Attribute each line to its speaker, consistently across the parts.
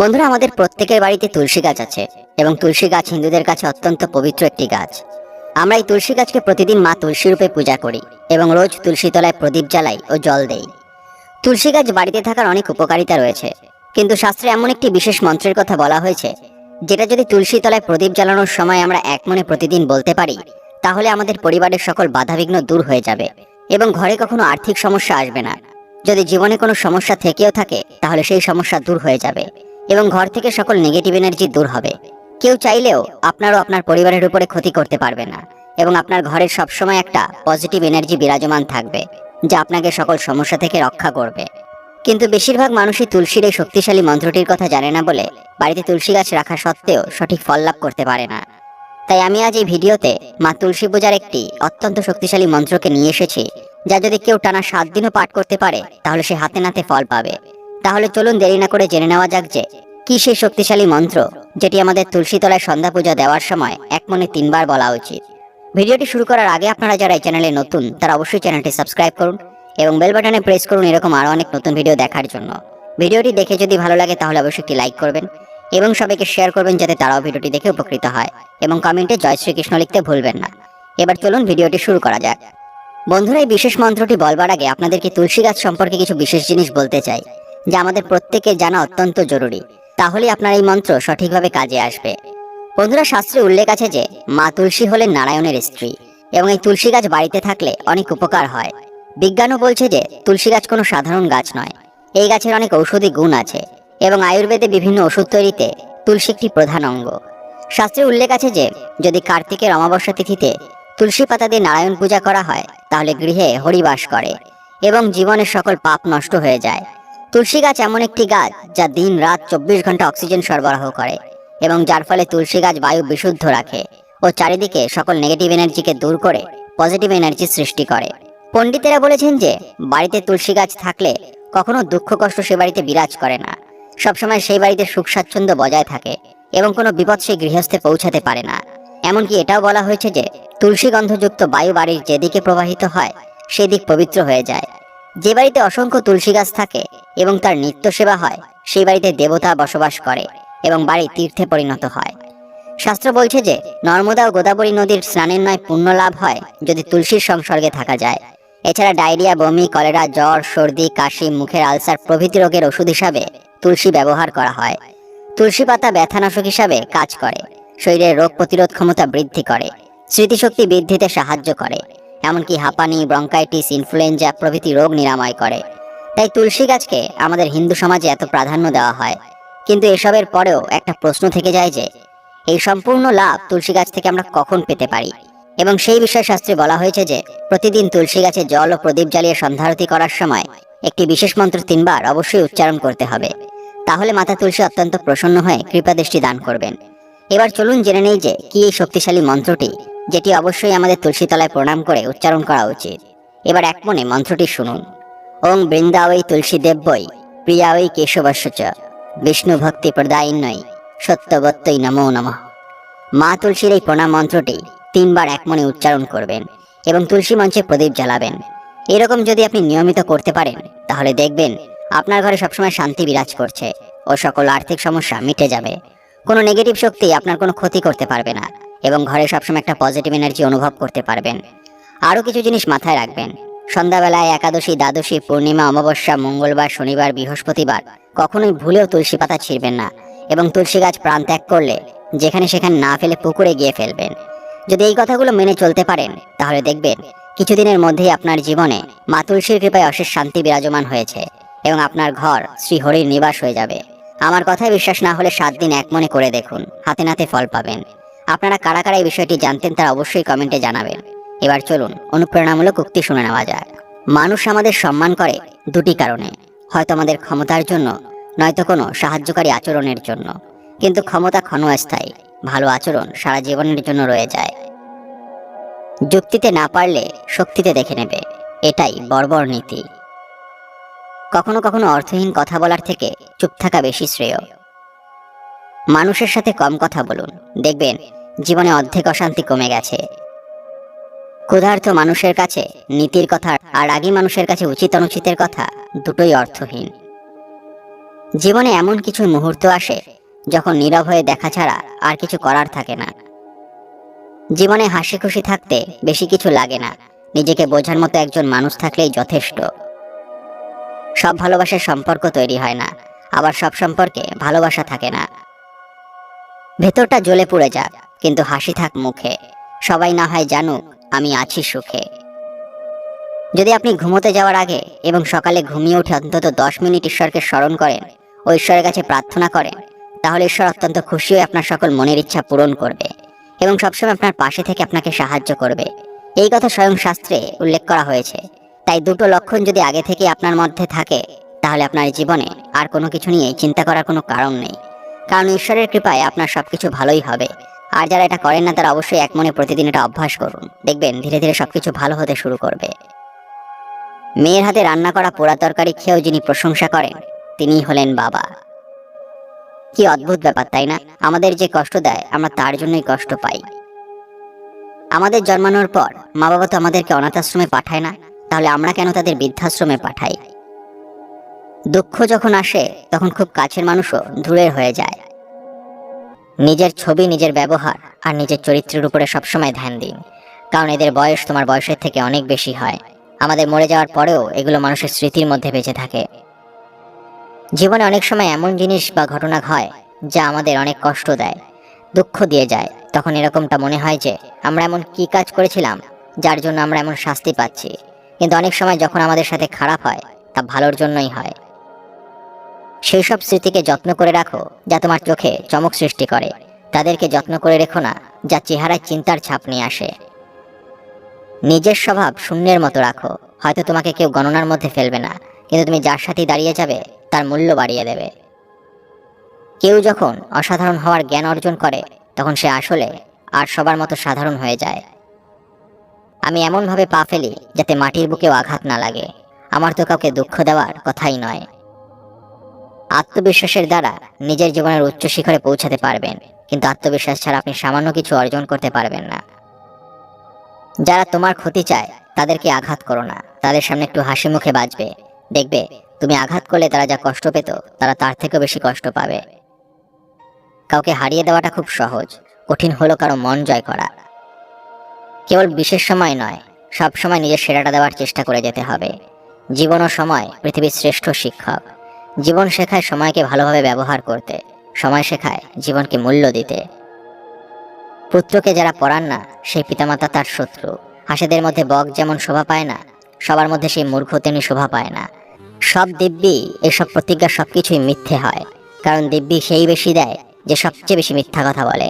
Speaker 1: বন্ধুরা, আমাদের প্রত্যেকের বাড়িতে তুলসী গাছ আছে এবং তুলসী গাছ হিন্দুদের কাছে অত্যন্ত পবিত্র একটি গাছ। আমরা এই তুলসী গাছকে প্রতিদিন মা তুলসী রূপে পূজা করি এবং রোজ তুলসী তলায় প্রদীপ জ্বালাই ও জল দেই। তুলসী গাছ বাড়িতে থাকার অনেক উপকারিতা রয়েছে, কিন্তু শাস্ত্রে এমন একটি বিশেষ মন্ত্রের কথা বলা হয়েছে, যেটা যদি তুলসী তলায় প্রদীপ জ্বালানোর সময় আমরা এক মনে প্রতিদিন বলতে পারি, তাহলে আমাদের পরিবারের সকল বাধাবিঘ্ন দূর হয়ে যাবে এবং ঘরে কখনো আর্থিক সমস্যা আসবে না। যদি জীবনে কোনো সমস্যা থেকেও থাকে, তাহলে সেই সমস্যা দূর হয়ে যাবে। এবং ঘর থেকে সকল নেগেটিভ এনার্জি দূর হবে। কেউ চাইলেও আপনারও আপনার পরিবারের উপরে ক্ষতি করতে পারবে না এবং আপনার ঘরের সবসময় একটা পজিটিভ এনার্জি বিরাজমান থাকবে, যা আপনাকে সকল সমস্যা থেকে রক্ষা করবে। কিন্তু বেশিরভাগ মানুষই তুলসীর এই শক্তিশালী মন্ত্রটির কথা জানে না বলে বাড়িতে তুলসী গাছ রাখা সত্ত্বেও সঠিক ফল লাভ করতে পারে না। তাই আমি আজ এই ভিডিওতে মা তুলসী পূজার একটি অত্যন্ত শক্তিশালী মন্ত্রকে নিয়ে এসেছি, যা যদি কেউ টানা সাত দিনও পাঠ করতে পারে, তাহলে সে হাতে নাতে ফল পাবে। তাহলে চলুন দেরি না করে জেনে নেওয়া যাক যে, কি সেই শক্তিশালী মন্ত্র যেটি আমাদের তুলসী তলায় সন্ধ্যা পূজা দেওয়ার সময় এক মনে তিনবার বলা উচিত? ভিডিওটি শুরু করার আগে আপনারা যারা এই চ্যানেলে নতুন, তারা অবশ্যই চ্যানেলটি সাবস্ক্রাইব করুন এবং বেল বাটনে প্রেস করুন এরকম আরও অনেক নতুন ভিডিও দেখার জন্য। ভিডিওটি দেখে যদি ভালো লাগে তাহলে অবশ্যই একটি লাইক করবেন এবং সবাইকে শেয়ার করবেন যাতে তারাও ভিডিওটি দেখে উপকৃত হয় এবং কমেন্টে জয় শ্রীকৃষ্ণ লিখতে ভুলবেন না। এবার চলুন ভিডিওটি শুরু করা যাক। বন্ধুরা, এই বিশেষ মন্ত্রটি বলবার আগে আপনাদেরকে তুলসী গাছ সম্পর্কে কিছু বিশেষ জিনিস বলতে চাই। যা আমাদের প্রত্যেকের জানা অত্যন্ত জরুরি। তাহলে আপনার এই মন্ত্র সঠিকভাবে কাজে আসবে। বন্ধুরা, শাস্ত্রে উল্লেখ আছে যে, মা তুলসী হলেন নারায়ণের স্ত্রী এবং এই তুলসী গাছ বাড়িতে থাকলে অনেক উপকার হয়। বিজ্ঞানও বলছে যে, তুলসী গাছ কোনো সাধারণ গাছ নয়। এই গাছের অনেক ঔষধি গুণ আছে এবং আয়ুর্বেদে বিভিন্ন ওষুধ তৈরিতে তুলসী একটি প্রধান অঙ্গ। শাস্ত্রে উল্লেখ আছে যে, যদি কার্তিকের অমাবস্যা তিথিতে তুলসী পাতা দিয়ে নারায়ণ পূজা করা হয়, তাহলে গৃহে হরিবাস করে এবং জীবনের সকল পাপ নষ্ট হয়ে যায়। তুলসী গাছ এমন একটি গাছ যা দিন রাত চব্বিশ ঘণ্টা অক্সিজেন সরবরাহ করে এবং যার ফলে তুলসী গাছ বায়ু বিশুদ্ধ রাখে ও চারিদিকে সকল নেগেটিভ এনার্জিকে দূর করে পজিটিভ এনার্জি সৃষ্টি করে। পণ্ডিতেরা বলেছেন যে, বাড়িতে তুলসী গাছ থাকলে কখনো দুঃখ কষ্ট সে বাড়িতে বিরাজ করে না। সবসময় সেই বাড়িতে সুখ স্বাচ্ছন্দ্য বজায় থাকে এবং কোনো বিপদ সেই গৃহস্থে পৌঁছাতে পারে না। এমনকি এটাও বলা হয়েছে যে, তুলসী গন্ধযুক্ত বায়ু বাড়ির যেদিকে প্রবাহিত হয়, সেদিক পবিত্র হয়ে যায়। যে বাড়িতে অসংখ্য তুলসী গাছ থাকে এবং তার নিত্য সেবা হয়, সেই বাড়িতে দেবতা বসবাস করে এবং বাড়ি তীর্থে পরিণত হয়। শাস্ত্র বলছে যে, নর্মদা ও গোদাবরী নদীর স্নানের নয় পুণ্য লাভ হয় যদি তুলসীর সংসর্গে থাকা যায়। এছাড়া ডায়রিয়া, বমি, কলেরা, জ্বর, সর্দি, কাশি, মুখের আলসার প্রভৃতি রোগের ওষুধ হিসাবে তুলসী ব্যবহার করা হয়। তুলসী পাতা ব্যথানাশক হিসাবে কাজ করে। শরীরের রোগ প্রতিরোধ ক্ষমতা বৃদ্ধি করে। স্মৃতিশক্তি বৃদ্ধিতে সাহায্য করে। এমনকি হাঁপানি, ব্রঙ্কাইটিস, ইনফ্লুয়েঞ্জা প্রভৃতি রোগ নিরাময় করে। তাই তুলসী গাছকে আমাদের হিন্দু সমাজে এত প্রাধান্য দেওয়া হয়। কিন্তু এসবের পরেও একটা প্রশ্ন থেকে যায় যে, এই সম্পূর্ণ লাভ তুলসী গাছ থেকে আমরা কখন পেতে পারি? এবং সেই বিষয়ে শাস্ত্রে বলা হয়েছে যে, প্রতিদিন তুলসী গাছে জল ও প্রদীপ জ্বালিয়ে সন্ধ্যারতি করার সময় একটি বিশেষ মন্ত্র তিনবার অবশ্যই উচ্চারণ করতে হবে। তাহলে মাতা তুলসী অত্যন্ত প্রসন্ন হয়ে কৃপা দৃষ্টি দান করবেন। এবার চলুন জেনে নেই যে, কি এই শক্তিশালী মন্ত্রটি যেটি অবশ্যই আমাদের তুলসী তলায় প্রণাম করে উচ্চারণ করা উচিত। এবার এক মনে মন্ত্রটি শুনুন। ওং বৃন্দাবৈ তুলসী দেব্যই প্রিয়াওই কেশবস্য বিষ্ণু ভক্তি প্রদায়িন্যই সত্যবত্যই নমো নমঃ। মা তুলসীর এই প্রণাম মন্ত্রটি তিনবার এক মনে উচ্চারণ করবেন এবং তুলসী মঞ্চে প্রদীপ জ্বালাবেন। এরকম যদি আপনি নিয়মিত করতে পারেন, তাহলে দেখবেন আপনার ঘরে সবসময় শান্তি বিরাজ করছে ও সকল আর্থিক সমস্যা মিটে যাবে। কোনো নেগেটিভ শক্তি আপনার কোনো ক্ষতি করতে পারবে না। এবং ঘরে সবসময় একটা পজিটিভ এনার্জি অনুভব করতে পারবেন। আরও কিছু জিনিস মাথায় রাখবেন। সন্ধ্যাবেলায় একাদশী, দ্বাদশী, পূর্ণিমা, অমাবস্যা, মঙ্গলবার, শনিবার, বৃহস্পতিবার, কখনোই ভুলেও তুলসী পাতা ছিঁড়বেন না এবং তুলসী গাছ প্রাণ ত্যাগ করলে যেখানে সেখানে না ফেলে পুকুরে গিয়ে ফেলবেন। যদি এই কথাগুলো মেনে চলতে পারেন, তাহলে দেখবেন কিছুদিনের মধ্যেই আপনার জীবনে মা তুলসীর কৃপায় অশেষ শান্তি বিরাজমান হয়েছে এবং আপনার ঘর শ্রীহরির নিবাস হয়ে যাবে। আমার কথায় বিশ্বাস না হলে সাত দিন এক মনে করে দেখুন, হাতে নাতে ফল পাবেন। আপনারা কারা কারা এই বিষয়টি জানতেন তারা অবশ্যই কমেন্টে জানাবেন। এবার চলুন, অনুপ্রেরণামূলক উক্তি শুনে নেওয়া যাক। মানুষ আমাদের সম্মান করে দুটি কারণে। হয়তো আমাদের ক্ষমতার জন্য, নয়তো কোনো সাহায্যকারী আচরণের জন্য। কিন্তু ক্ষমতা ক্ষণস্থায়ী, ভালো আচরণ সারা জীবনের জন্য রয়ে যায়। যুক্তিতে না পারলে শক্তিতে দেখে নেবে, এটাই বর্বর নীতি। কখনো কখনো অর্থহীন কথা বলার থেকে চুপ থাকা বেশি শ্রেয়। মানুষের সাথে কম কথা বলুন, দেখবেন জীবনে অর্ধেক অশান্তি কমে গেছে। ক্ষুধার্ত মানুষের কাছে নীতির কথা আর রাগী মানুষের কাছে উচিত অনুচিতের কথা দুটোই অর্থহীন। জীবনে এমন কিছু মুহূর্ত আসে যখন নীরব হয়ে দেখা ছাড়া আর কিছু করার থাকে না। জীবনে হাসি খুশি থাকতে বেশি কিছু লাগে না, নিজেকে বোঝার মতো একজন মানুষ থাকলেই যথেষ্ট। সব ভালোবাসার সম্পর্ক তৈরি হয় না, আবার সব সম্পর্কে ভালোবাসা থাকে না। ভেতরটা জ্বলে পুড়ে যাক, কিন্তু হাসি থাক মুখে। সবাই না হয় জানুক, আমি আছি সুখে। যদি আপনি ঘুমোতে যাওয়ার আগে এবং সকালে ঘুমিয়ে উঠে অন্তত দশ মিনিট ঈশ্বরকে স্মরণ করেন ও ঈশ্বরের কাছে প্রার্থনা করেন, তাহলে ঈশ্বর অত্যন্ত খুশি হয়ে আপনার সকল মনের ইচ্ছা পূরণ করবে এবং সবসময় আপনার পাশে থেকে আপনাকে সাহায্য করবে। এই কথা স্বয়ং শাস্ত্রে উল্লেখ করা হয়েছে। তাই দুটো লক্ষণ যদি আগে থেকে আপনার মধ্যে থাকে, তাহলে আপনার জীবনে আর কোনো কিছু নিয়ে চিন্তা করার কোনো কারণ নেই। কারণ ঈশ্বরের কৃপায় আপনার সবকিছু ভালোই হবে। আর যারা এটা করেন না, তারা অবশ্যই এক মনে প্রতিদিন এটা অভ্যাস করুন। দেখবেন, ধীরে ধীরে সবকিছু ভালো হতে শুরু করবে। মেয়ের হাতে রান্না করা পোড়া তরকারি খেয়েও যিনি প্রশংসা করেন, তিনিই হলেন বাবা। কি অদ্ভুত ব্যাপার, তাই না? আমাদের যে কষ্ট দেয়, আমরা তার জন্যই কষ্ট পাই। আমাদের জন্মানোর পর মা বাবা তো আমাদেরকে অনাথ আশ্রমে পাঠায় না? তাহলে আমরা কেন তাদের বৃদ্ধাশ্রমে পাঠাই? দুঃখ যখন আসে, তখন খুব কাছের মানুষও দূরের হয়ে যায়। নিজের ছবি, নিজের ব্যবহার আর নিজের চরিত্রের উপরে সবসময় ধ্যান দিন। কারণ এদের বয়স তোমার বয়সের থেকে অনেক বেশি হয়। আমাদের মরে যাওয়ার পরেও এগুলো মানুষের স্মৃতির মধ্যে বেঁচে থাকে। জীবনে অনেক সময় এমন জিনিস বা ঘটনা হয়, যা আমাদের অনেক কষ্ট দেয়, দুঃখ দিয়ে যায়। তখন এরকমটা মনে হয় যে, আমরা এমন কি কাজ করেছিলাম, যার জন্য আমরা এমন শাস্তি পাচ্ছি। কিন্তু অনেক সময় যখন আমাদের সাথে খারাপ হয়, তা ভালোর জন্যই হয়। সেই সব স্মৃতিকে যত্ন করে রাখো যা তোমার চোখে চমক সৃষ্টি করে। তাদেরকে যত্ন করে রেখো না যা চেহারায় চিন্তার ছাপ নিয়ে আসে। নিজের স্বভাব শূন্যের মতো রাখো। হয়তো তোমাকে কেউ গণনার মধ্যে ফেলবে না, কিন্তু তুমি যার সাথে দাঁড়িয়ে যাবে, তার মূল্য বাড়িয়ে দেবে। কেউ যখন অসাধারণ হওয়ার জ্ঞান অর্জন করে, তখন সে আসলে আর সবার মতো সাধারণ হয়ে যায়। আমি এমনভাবে পা ফেলি যাতে মাটির বুকেও আঘাত না লাগে। আমার তো কাউকে দুঃখ দেওয়ার কথাই নয়। আত্মবিশ্বাসের দ্বারা নিজের জীবনের উচ্চ শিখরে পৌঁছাতে পারবেন, কিন্তু আত্মবিশ্বাস ছাড়া আপনি সামান্য কিছু অর্জন করতে পারবেন না। যারা তোমার ক্ষতি চায়, তাদেরকে আঘাত করো না। তাদের সামনে একটু হাসি মুখে বাঁচবে দেখবে, তুমি আঘাত করলে তারা যা কষ্ট পেত, তারা তার থেকেও বেশি কষ্ট পাবে। কাউকে হারিয়ে দেওয়াটা খুব সহজ। কঠিন হলো কারও মন জয় করা। কেবল বিশেষ সময় নয় সব সময় নিজের সেরাটা দেওয়ার চেষ্টা করে যেতে হবে। জীবন ও সময় পৃথিবীর শ্রেষ্ঠ শিক্ষক। জীবন শেখায় সময়কে ভালোভাবে ব্যবহার করতে, সময় শেখায় জীবনকে মূল্য দিতে। পুত্রকে যারা পড়ান না, সেই পিতামাতা তার শত্রু। হাসেদের মধ্যে বক যেমন শোভা পায় না, সবার মধ্যে সেই মূর্খ তেমনি শোভা পায় না। সব দিব্যি এসব প্রতিজ্ঞা সবকিছুই মিথ্যে হয়, কারণ দিব্যি সেই বেশি দেয় যে সবচেয়ে বেশি মিথ্যা কথা বলে।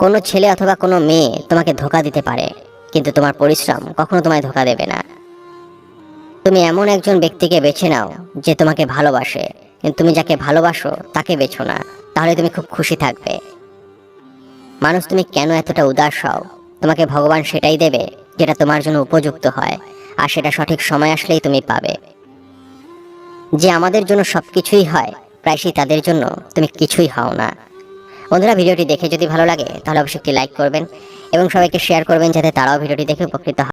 Speaker 1: কোনো ছেলে অথবা কোনো মেয়ে তোমাকে ধোকা দিতে পারে, কিন্তু তোমার পরিশ্রম কখনো তোমায় ধোকা দেবে না। তুমি এমন একজন ব্যক্তিকে বেছে নাও যে তোমাকে ভালোবাসে। তুমি যাকে ভালোবাসো, তাকে বেছো না। তাহলে তুমি খুব খুশি থাকবে। মানুষ, তুমি কেন এতটা উদাস হও? তোমাকে ভগবান সেটাই দেবে যেটা তোমার জন্য উপযুক্ত হয়, আর সেটা সঠিক সময় আসলেই তুমি পাবে। যে আমাদের জন্য সবকিছুই হয়, প্রায়শই তাদের জন্য তুমি কিছুই হও না। বন্ধুরা, ভিডিওটি দেখে যদি ভালো লাগে, তাহলে অবশ্যই একটি লাইক করবেন এবং সবাইকে শেয়ার করবেন যাতে তারাও ভিডিওটি দেখে উপকৃত হয়।